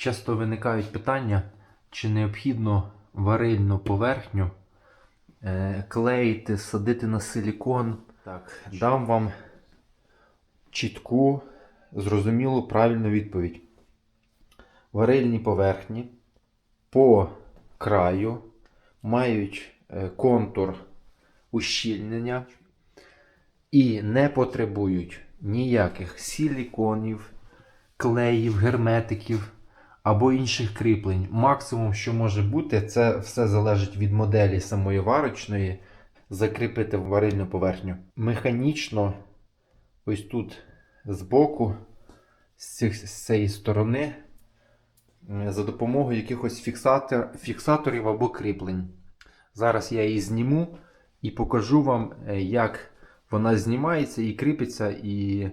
Часто виникають питання, чи необхідно варильну поверхню е, клеїти, садити на силікон. Так, дам вам чітку, зрозумілу, правильну відповідь. Варильні поверхні по краю мають е, контур ущільнення і не потребують ніяких силіконів, клеїв, герметиків або інших кріплень. Максимум, що може бути, це все залежить від моделі самої варочної. Закріпити варильну поверхню. Механічно, ось тут збоку, з, цих, з цієї сторони, за допомогою якихось фіксатор, фіксаторів або кріплень. Зараз я її зніму і покажу вам, е, як вона знімається і кріпиться, і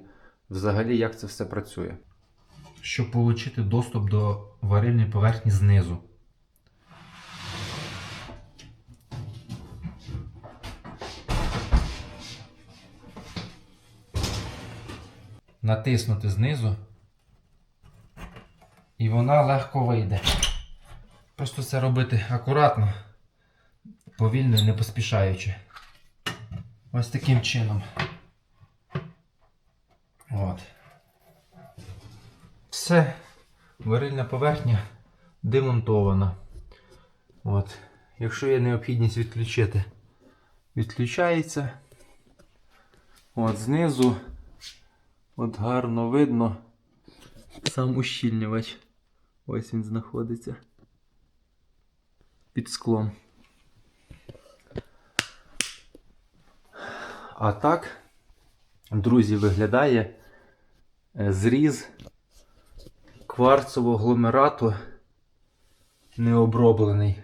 взагалі як це все працює. Щоб отримати доступ до варильної поверхні знизу. Натиснути знизу. І вона легко вийде. Просто це робити акуратно, повільно і не поспішаючи. Ось таким чином. От. Все. Варильна поверхня демонтована. От. Якщо є необхідність відключити, відключається. От знизу. От гарно видно сам ущільнювач. Ось він знаходиться. Під склом. А так, друзі, виглядає е, зріз кварцового гломерату необроблений.